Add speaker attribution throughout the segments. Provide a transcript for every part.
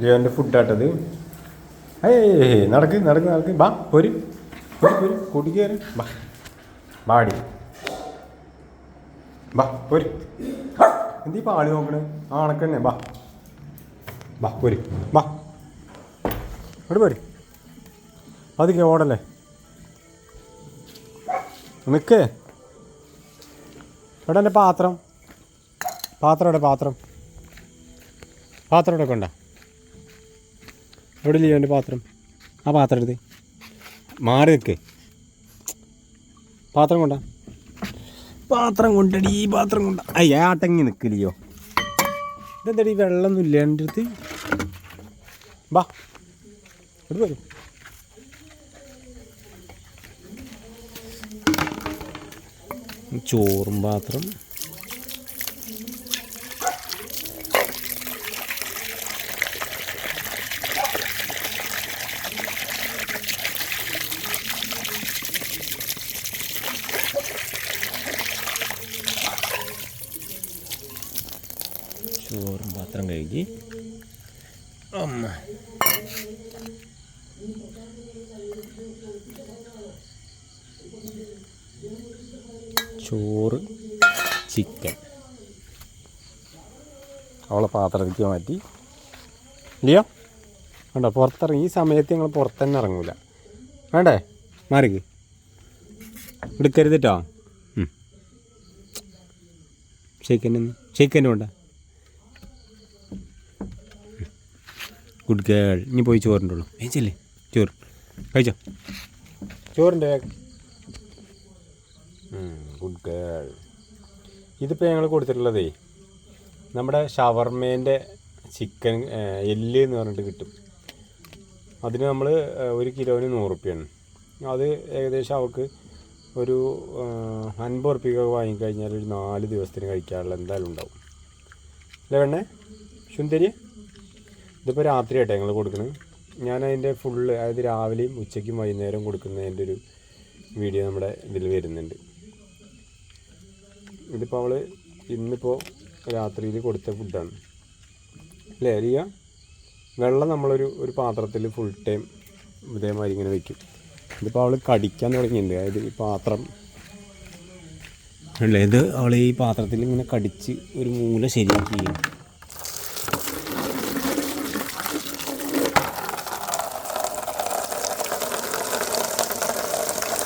Speaker 1: ലിയോന്റെ ഫുഡാട്ടത് ഏയ് നടക്ക് നടക്ക് നടക്ക്. ബാ ഒരു ഒരു പോര്. കൂട്ടിക്ക് കയറി. ബാ ബാടി ബാ പോര്. എന്തീ പാളി നോക്കണേ? ആ അണക്കന്നെ ബാ ബാ ഒരു ബാ. ഒരു പോര്. അതൊക്കെ ഓടല്ലേ? നിൽക്കേ ഇവിടെ എന്റെ പാത്രം. പാത്രം ഇവിടെ പാത്രം. പാത്രം ഇവിടെ കൊണ്ട? എവിടെ ഇല്ലയോ എന്റെ പാത്രം. ആ പാത്രം എടുത്ത്. മാറി നിൽക്ക്. പാത്രം കൊണ്ടാ. പാത്രം കൊണ്ടടി ഈ പാത്രം കൊണ്ട. അയ്യ ആട്ടങ്ങി നിൽക്കില്ലയോ ഇതെന്തടി വെള്ളമൊന്നും ഇല്ല എന്റെ അടുത്ത്? ബാ. ഇവിടെ വരും. ചോറും പാത്രം. ചോറും പാത്രം കഴുകി. അമ്മ. ചോറ് ചിക്കൻ. അവളെ പാത്രത്തിലേക്ക് മാറ്റി. ഇല്ലയോ വേണ്ട പുറത്തിറങ്ങി ഈ സമയത്ത് ഞങ്ങൾ പുറത്തന്നെ ഇറങ്ങൂല. വേണ്ടേ? മാറിക്ക്. എടുക്കരുതിട്ടോ ചിക്കൻ ചിക്കനും ഷെയ്ക്കൻ ഗുഡ് ഗേൾ ഇനി പോയി ചോറിന്റെ ഉള്ളൂ. കഴിച്ചല്ലേ ചോറ്. കഴിച്ചോ? ചോറിന്റെ ഗുഡ് ഗേൾ ഇതിപ്പോൾ ഞങ്ങൾ കൊടുത്തിട്ടുള്ളതേ നമ്മുടെ ഷവർമേന്റെ ചിക്കൻ എല്ല് എന്ന് പറഞ്ഞിട്ട് കിട്ടും. അതിന് നമ്മൾ ഒരു കിലോന് നൂറ് റുപ്യാണ് അത് ഏകദേശം അവൾക്ക് ഒരു അൻപത് ഉറുപ്പ്യൊക്കെ വാങ്ങിക്കഴിഞ്ഞാൽ ഒരു നാല് ദിവസത്തിന് കഴിക്കാനുള്ള എന്തായാലും ഉണ്ടാവും. അല്ലേ വേണേ സുന്ദരി? ഇതിപ്പോൾ രാത്രി ആയിട്ടെ ഞങ്ങൾ കൊടുക്കുന്നത് ഞാൻ അതിന്റെ ഫുള്ള് അതായത് രാവിലെയും ഉച്ചയ്ക്കും വൈകുന്നേരം കൊടുക്കുന്നതിന്റെ ഒരു വീഡിയോ നമ്മുടെ ഇതിൽ വരുന്നുണ്ട്. ഇതിപ്പോൾ അവൾ ഇന്നിപ്പോൾ രാത്രിയിൽ കൊടുത്ത ഫുഡാണ് അല്ലേ അരിയ വെള്ളം നമ്മളൊരു ഒരു പാത്രത്തിൽ ഫുൾ ടൈം ഇതേമാതിരി ഇങ്ങനെ വയ്ക്കും ഇതിപ്പോൾ അവൾ കടിക്കാൻ തുടങ്ങിയിട്ടുണ്ട്. അതായത് ഈ പാത്രം. അല്ലേ ഇത് അവൾ ഈ പാത്രത്തിൽ ഇങ്ങനെ കടിച്ച് ഒരു മൂല ശരിയാക്കി.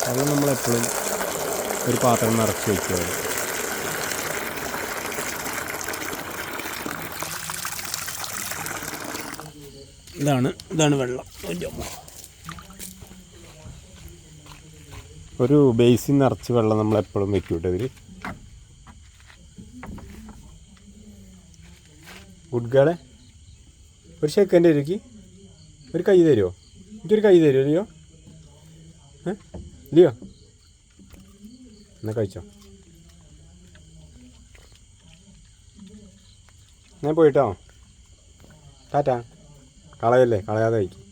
Speaker 1: വെള്ളം നമ്മളെപ്പോഴും ഒരു പാത്രം നിറച്ച് വയ്ക്കുക. ഇതാണ് ഇതാണ് വെള്ളം. ഒരു ബേസിൽ നിറച്ച് വെള്ളം നമ്മൾ എപ്പോഴും വെക്കും കേട്ടോ ഇതിൽ ഗുഡ് ഗേളെ ഒരു സെക്കൻഡ് ഒരുക്കി ഒരു കൈ തരുമോ എനിക്കൊരു കൈ തരുമോ ലിയോ ഏ ലിയോ എന്നാ കഴിച്ചോ. ഞാൻ പോയിട്ടോ. ടാറ്റാ. കളയല്ലേ കളയാതെ കഴിക്കും.